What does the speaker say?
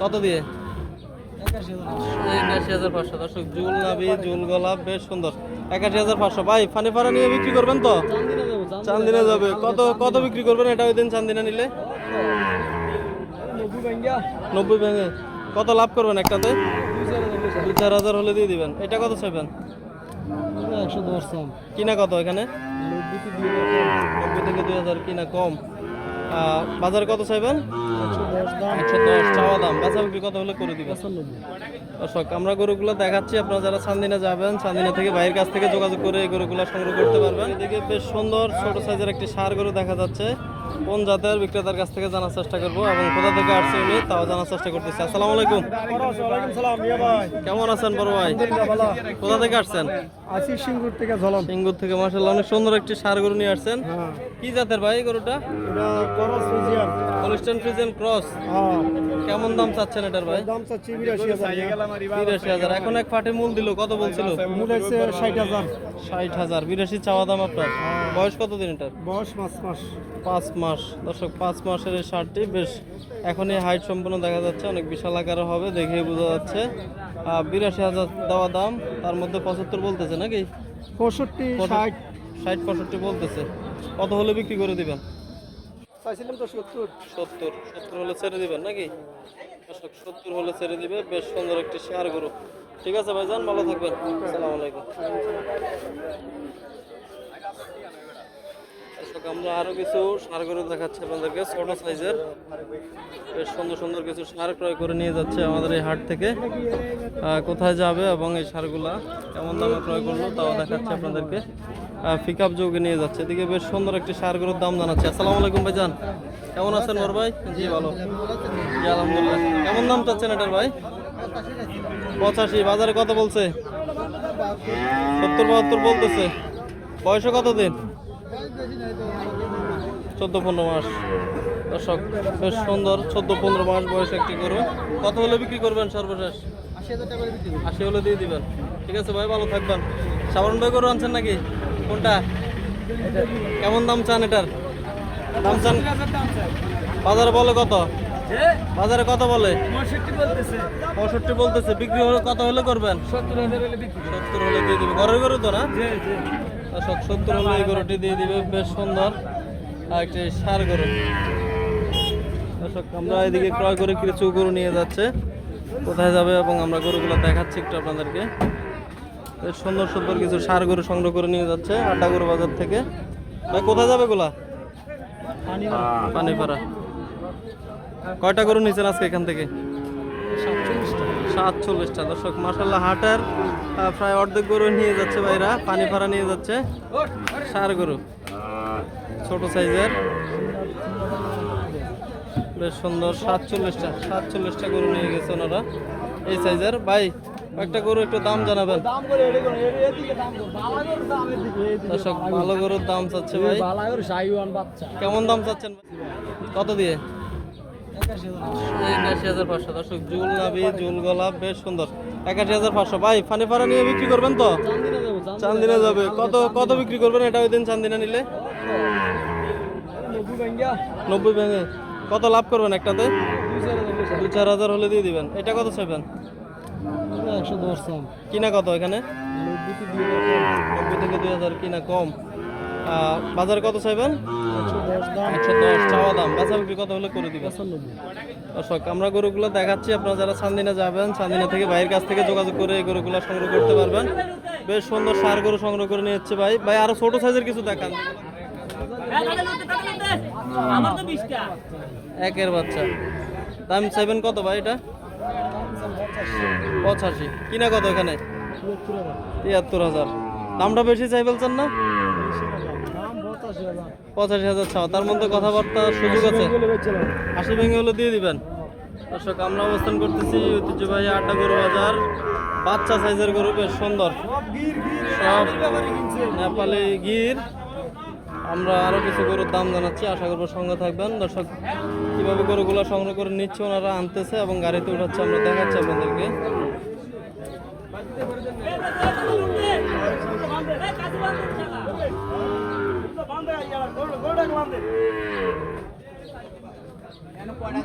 কত দিয়ে? পাঁচশো। দর্শক, জুল নাবি, জুল গোলাপ, বেশ সুন্দর। একাশি হাজার পাঁচশো। ভাই, ফানি ফারা নিয়ে বিক্রি করবেন তো? চান্দিনা কত কত বিক্রি করবেন? এটা দিন চান্দিনা নিলে। নব্বই কত লাভ করবেন একটাতে? দু চার হাজার হলে দিয়ে দিবেন। এটা কত চাইবেন? কিনা কত এখানে? নব্বই থেকে দুই হাজার। কিনা কম। বাজারে কত চাইবেন? একশো দশ চাওয়া দাম। বেচা বিক্রি কত হলে করে পঁচানব্বই দর্শক, আমরা গরুগুলো দেখাচ্ছি, আপনারা যারা চান্দিনা যাবেন, চান্দিনা থেকে বাইরের কাছ থেকে যোগাযোগ করে এই গরুগুলো সংগ্রহ করতে পারবেন। এদিকে বেশ সুন্দর, ছোট সাইজের একটি সার গরু দেখা যাচ্ছে। কোন জাতের বিক্রেতার কাছ থেকে জানার চেষ্টা করব এবং কোথা থেকে আসছে উনি তাও জানার চেষ্টা করতেছি। আসসালামু আলাইকুম। কেমন আছেন বড় ভাই? কোথা থেকে আসছেন? আছি সিঙ্গুর থেকে ঝলম সিঙ্গুর থেকে মাসাল্লাহ অনেক সুন্দর একটি সার গরু নিয়ে আসছেন। হ্যাঁ। কি জাতের ভাই গরুটা? হলিস্টান ফ্রিজেন ক্রস হ্যাঁ। কেমন দাম চাচ্ছেন এটার ভাই? দাম চাচ্ছি বিরাশি হাজার। বিরাশি হাজার। এখন এক ফাটে মূল দিল কত বলছিল? মূল হচ্ছে ষাট হাজার। ষাট হাজার। বিরাশি চাওয়া দাম আপনার? বয়স কত দিন এটার? বয়স পাঁচ মাস। পাঁচ মাস। দর্শক পাঁচ মাসের এই শার্টটি বেশ এখনই হাইট সম্পূর্ণ দেখা যাচ্ছে অনেক বিশাল আকারের হবে দেখে বোঝা যাচ্ছে। বিরাশি হাজার দেওয়া দাম তার মধ্যে পঁচাত্তর বলতেছে নাকি? পঁয়ষট্টি ষাট। ষাট পঁয়ষট্টি বলতেছে। কত হলে বিক্রি করে দিবেন? চাইছিলাম তো সত্তর। সত্তর সত্তর হলে ছেড়ে দিবেন নাকি? দর্শক সত্তর হলে ছেড়ে দিবে বেশ সুন্দর একটি শেয়ার গরু। ঠিক আছে ভাইজান ভালো থাকবেন। আসসালামু আলাইকুম। আমরা আরও কিছু সার গরু দেখাচ্ছি আপনাদেরকে, ছোট সাইজের। বেশ সুন্দর সুন্দর কিছু সার ক্রয় করে নিয়ে যাচ্ছে আমাদের এই হাট থেকে। কোথায় যাবে এবং এই সারগুলা কেমন দামে ক্রয় করল তাও দেখাচ্ছে আপনাদেরকে। পিক আপ যোগে নিয়ে যাচ্ছে। এদিকে বেশ সুন্দর একটি সার গরুর দাম জানাচ্ছে। আসসালামু আলাইকুম ভাই যান কেমন আছেন বড় ভাই? জি, ভালো। জি, আলহামদুলিল্লাহ। কেমন দাম চাচ্ছেন এটার ভাই? পঁচাশি, বাজারে কত বলছে? সত্তর, বাহাত্তর বলতেছে। বয়সে কত দিন চোদ্দ পনেরো মাস। দর্শক, বেশ সুন্দর চোদ্দ পনেরো মাস বয়স একটি গরু। কত হলে বিক্রি করবেন সর্বশেষ? আশি হলে দিয়ে দিবেন। ঠিক আছে ভাই, ভালো থাকবেন। সাবান ভাই গরু আনছেন নাকি? কোনটা? কেমন দাম চান এটার? দাম চান? বাজারে বলে কত? বাজারে কত বলে? পঁয়ষট্টি বলতেছে। বিক্রি হলে কত হলে করবেন? সত্তর হলে দিয়ে দিবে ঘরের গরু তো না? দর্শক সত্তর হলে এই গরুটি দিয়ে দিবে। বেশ সুন্দর আর একটি সার গরু। দর্শক আমরা এদিকে ক্রয় করে কিছু গরু নিয়ে যাচ্ছে। কোথায় যাবে এবং আমরা গরুগুলো দেখাচ্ছি একটু আপনাদেরকে। বেশ সুন্দর সুন্দর কিছু সার গরু সংগ্রহ করে নিয়ে যাচ্ছে আড্ডা গরু বাজার থেকে। ভাই কোথায় যাবে গুলা পানিপাড়া। কয়টা গরু নিয়েছেন আজকে এখান থেকে? সাতচল্লিশটা। দর্শক মাসাল্লাহ হাটের প্রায় অর্ধেক গরু নিয়ে যাচ্ছে ভাইরা পানি ভাড়া নিয়ে যাচ্ছে। সার গরু ছোট সাইজের। বেশ সুন্দর সাতচল্লিশটা সাতচল্লিশটা গরু নিয়ে গেছে ওনারা। এই সাইজের ভাই একটা গরু একটু দাম জানাবেন। দর্শক ভালো গরুর দাম চাচ্ছে ভাই। কেমন দাম চাচ্ছেন? কত দিয়ে? একাশি হাজার পাঁচশো। দর্শক জুল নাবি জুল গোলাপ বেশ সুন্দর। একাশি হাজার পাঁচশো। ভাই ফানি ফারা নিয়ে বিক্রি করবেন তো? চান্দিনা যাবে। কত কত বিক্রি করবেন? এটা ওই দিন চান্দিনা নিলে? নব্বই ভেঙে। কত লাভ করবেন একটাতে? দু চার হাজার হলে দিয়ে দিবেন। এটা কত চাইবেন? একশো দশ কিনা কত এখানে? নব্বই থেকে দুই হাজার কিনা কম। বাজারে কত চাইবেন? চাওয়া দাম। কত হলে করে আমরা গরুগুলো দেখাচ্ছি। আপনারা যারা চান্দিনা যাবেন, চান্দিনা থেকে ভাইয়ের কাছ থেকে যোগাযোগ করে এই গরুগুলো সংগ্রহ করতে পারবেন। বেশ সুন্দর সার গরু সংগ্রহ করে নিয়ে যাচ্ছে ভাই। ভাই, আরও ছোট সাইজের কিছু দেখান। একের বাচ্চা। দাম চাইবেন কত ভাই এটা? পঁচাশি। কিনা কত এখানে? তিয়াত্তর হাজার। দামটা বেশি চাই বলছেন না? পঁচাশি হাজার পঁচাশি তার মধ্যে কথাবার্তা সুযোগ আছে? আশি ভেঙে দিয়ে দিবেন। দর্শক, আমরা অবস্থান করতেছি ঐতিহ্যবাহী আড্ডা গরু বাজার। বাচ্চা সাইজের গরু, বেশ সুন্দর। সব নেপালি গির। আমরা আরও কিছু গরুর দাম জানাচ্ছি, আশা করব সঙ্গে থাকবেন। দর্শক, কীভাবে গরুগুলো সংগ্রহ করে নিচ্ছে, ওনারা আনতেছে এবং গাড়িতে উঠাচ্ছে, আমরা দেখাচ্ছি আপনাদেরকে। கோடை கோடை